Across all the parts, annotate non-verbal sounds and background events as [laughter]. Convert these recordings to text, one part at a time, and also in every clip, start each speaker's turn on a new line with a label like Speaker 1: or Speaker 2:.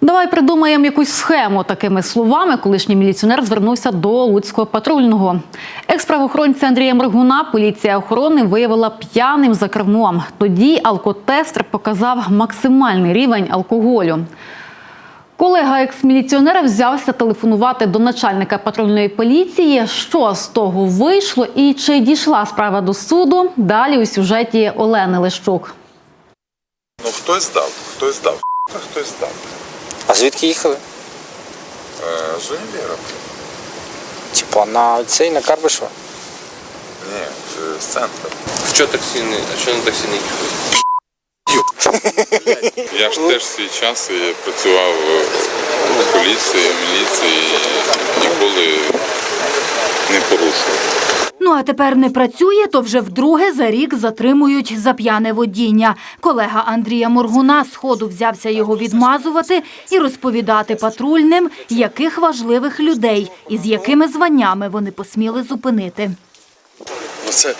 Speaker 1: Давай придумаємо якусь схему такими словами. Колишній міліціонер звернувся до Луцького патрульного. Екс-правоохоронця Андрія Моргуна поліція охорони виявила п'яним за кермом. Тоді алкотестер показав максимальний рівень алкоголю. Колега екс-міліціонера взявся телефонувати до начальника патрульної поліції. Що з того вийшло і чи дійшла справа до суду? Далі у сюжеті Олени Лещук.
Speaker 2: Ну хтось здав, хтось здав, а хтось здав.
Speaker 3: А звідки їхали?
Speaker 2: Е, з універа.
Speaker 3: Типа на цей на Карбишева?
Speaker 2: Ні, з центру.
Speaker 4: Що таксі не, а що на таксі не їхали? [laughs]
Speaker 2: Я ж теж свій час і працював в поліції, в міліції і ніколи не порушував.
Speaker 5: Ну а тепер не працює, то вже вдруге за рік затримують за п'яне водіння. Колега Андрія Моргуна сходу взявся його відмазувати і розповідати патрульним, яких важливих людей і з якими званнями вони посміли зупинити.
Speaker 6: Ну, це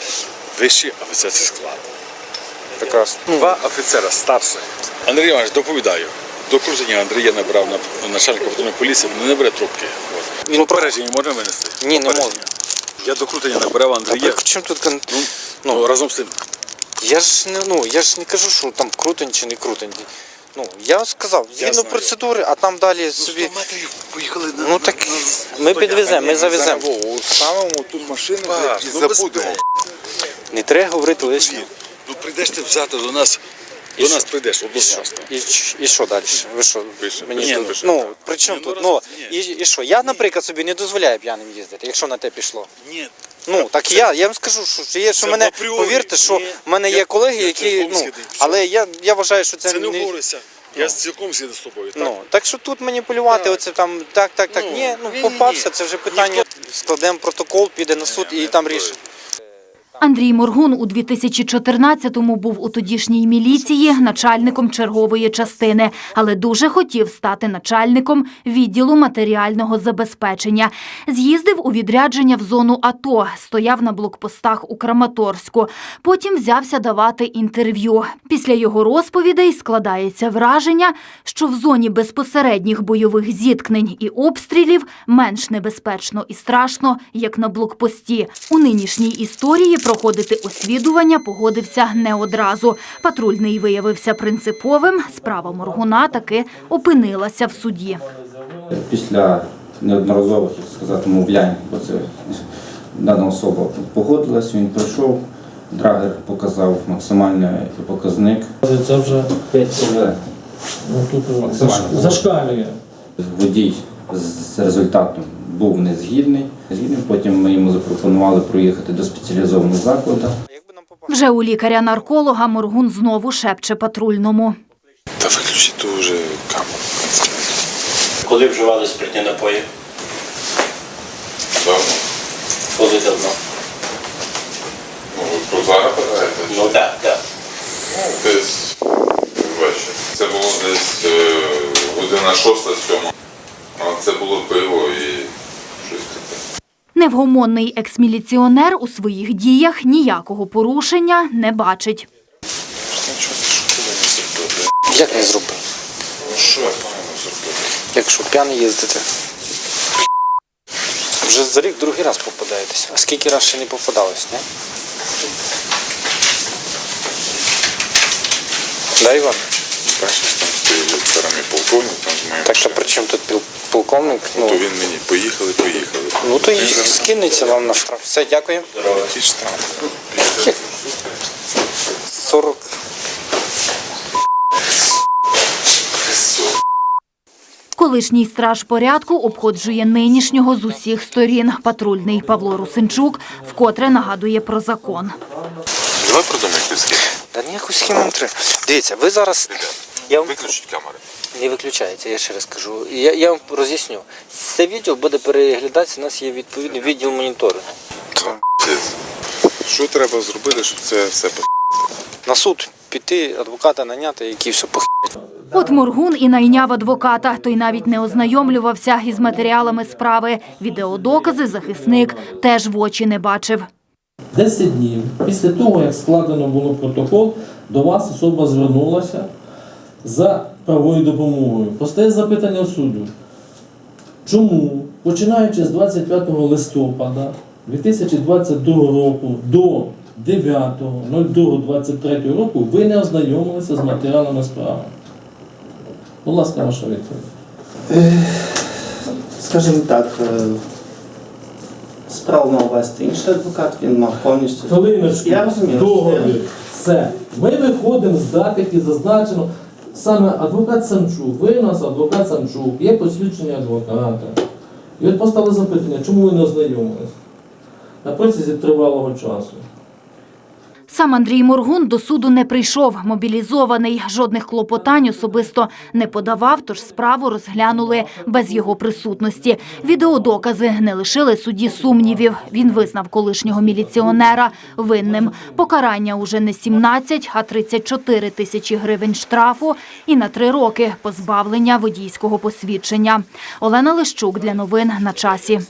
Speaker 6: вищий офіцерський склад.
Speaker 3: Прекрасно.
Speaker 6: Два офіцера старших. Андрій Іванович, доповідаю. До круження Андрія набрав на начальника поліції, не бере трубки. Попередження можна винести?
Speaker 3: Ні, не
Speaker 6: Попередження. Я до крутення набирав Андрія.
Speaker 3: при чому тут кон-
Speaker 6: Ну,
Speaker 3: ну,
Speaker 6: ну, разом з тим.
Speaker 3: я ж не ну я ж не кажу, що там крутень чи не крутень. Ну я сказав, згідно
Speaker 6: знаю.
Speaker 3: процедури, а там далі собі.
Speaker 6: метрів поїхали на
Speaker 3: Ну так ми підвеземо, ми завеземо.
Speaker 2: Ставимо тут машину і
Speaker 6: ну,
Speaker 2: забудемо.
Speaker 3: Не треба говорити лишнього.
Speaker 6: Ну прийдеш ти взяти до нас, до нас
Speaker 3: що?
Speaker 6: прийдеш
Speaker 3: І І, і що далі? Ви що?
Speaker 2: Пише,
Speaker 3: Мені
Speaker 2: пише,
Speaker 3: тут-
Speaker 2: пише.
Speaker 3: ну при чому
Speaker 6: Ні,
Speaker 3: тут?
Speaker 6: ну,
Speaker 3: Ну
Speaker 6: раз-
Speaker 3: і, і що? Я, наприклад, собі не дозволяю п'яним їздити, якщо на те пішло.
Speaker 6: Ні,
Speaker 3: Ну так я, я вам скажу, що є, що
Speaker 6: це
Speaker 3: мене
Speaker 6: апріорі.
Speaker 3: повірте, що
Speaker 6: Ні,
Speaker 3: в мене
Speaker 6: я-
Speaker 3: є колеги,
Speaker 6: я
Speaker 3: які
Speaker 6: цілком
Speaker 3: ну,
Speaker 6: згідний.
Speaker 3: але я, я вважаю, що це,
Speaker 6: це не
Speaker 3: не
Speaker 6: говориться. Я цілком згідний з тобою. Так?
Speaker 3: Ну так що тут маніпулювати,
Speaker 6: Так.
Speaker 3: оце там так, так, так.
Speaker 6: Ну,
Speaker 3: ні, ну попався, це вже питання. Складемо протокол, піде на суд і там рішимо.
Speaker 5: Андрій Моргун у 2014-му був у тодішній міліції начальником чергової частини, але дуже хотів стати начальником відділу матеріального забезпечення. З'їздив у відрядження в зону АТО, стояв на блокпостах у Краматорську. Потім взявся давати інтерв'ю. Після його розповідей складається враження, що в зоні безпосередніх бойових зіткнень і обстрілів менш небезпечно і страшно, як на блокпості. У нинішній історії проходити освідування погодився не одразу. Патрульний виявився принциповим. Справа Моргуна таки опинилася в суді.
Speaker 7: Після неодноразових, як сказати, мовлянь, бо це дана особа погодилась, він прийшов, драгер показав максимальний показник.
Speaker 8: Це вже
Speaker 7: 5 СВ.
Speaker 8: ну, тут
Speaker 7: Максимально.
Speaker 8: зашкалює.
Speaker 7: Водій з результатом був не згідний. Потім ми йому запропонували проїхати до спеціалізованого закладу.
Speaker 5: Вже у лікаря-нарколога Моргун знову шепче патрульному.
Speaker 2: Та виключи ту вже камеру.
Speaker 9: Коли вживали спиртні напої?
Speaker 2: Давно.
Speaker 9: Коли давно?
Speaker 2: Ну, ви про зараз питаєте?
Speaker 9: Ну так, так.
Speaker 2: Ну, десь ввечері. Це було десь е, година шоста, сьома. А це було пиво і.
Speaker 5: Невгомонний екс-міліціонер у своїх діях ніякого порушення не бачить.
Speaker 3: Як не зробив?
Speaker 2: Що я погано зробив?
Speaker 3: Якщо п'яний їздити. Вже за рік другий раз попадаєтесь. А скільки раз ще не попадалось, не? Да, Іван?
Speaker 2: І полковник,
Speaker 3: Так що при чому тут піл- полковник? Ну,
Speaker 2: То він мені поїхали, поїхали.
Speaker 3: ну то і скинеться вам на штраф. Все, дякую.
Speaker 2: Який штраф?
Speaker 3: 40.
Speaker 5: Колишній страж порядку обходжує нинішнього з усіх сторін. Патрульний Павло Русинчук вкотре нагадує про закон.
Speaker 2: Давай придумай якусь схему.
Speaker 3: Та ніяку схему не треба. Дивіться, ви зараз. Я вам
Speaker 2: Виключіть камери.
Speaker 3: Не виключається, я ще раз кажу. Я, я вам роз'ясню. Це відео буде переглядатися, у нас є відповідний відділ моніторингу.
Speaker 2: Що треба зробити, щоб це все по
Speaker 3: На суд піти, адвоката наняти, який все пох...
Speaker 5: От Моргун і найняв адвоката. Той навіть не ознайомлювався із матеріалами справи. Відеодокази захисник теж в очі не бачив.
Speaker 8: 10 днів після того, як складено було протокол, до вас особа звернулася за правовою допомогою. Постає запитання суду. Чому, починаючи з 25 листопада 2022 року до 9.02.23 року, ви не ознайомилися з матеріалами справи? Будь ласка, ваша відповідь.
Speaker 10: Скажімо так, е, справу мав вести інший адвокат, він мав повністю.
Speaker 8: Хвилиночку,
Speaker 10: Я розумію.
Speaker 8: договір. Все. Ми виходимо з дат, які зазначено. Саме адвокат Самчук, ви у нас адвокат Самчук, є посвідчення адвоката. І от постало запитання, чому ви не ознайомились? На протязі тривалого часу.
Speaker 5: Сам Андрій Моргун до суду не прийшов, мобілізований. Жодних клопотань особисто не подавав, тож справу розглянули без його присутності. Відеодокази не лишили судді сумнівів. Він визнав колишнього міліціонера винним. Покарання уже не 17, а 34 тисячі гривень штрафу і на три роки позбавлення водійського посвідчення. Олена Лищук для новин на часі.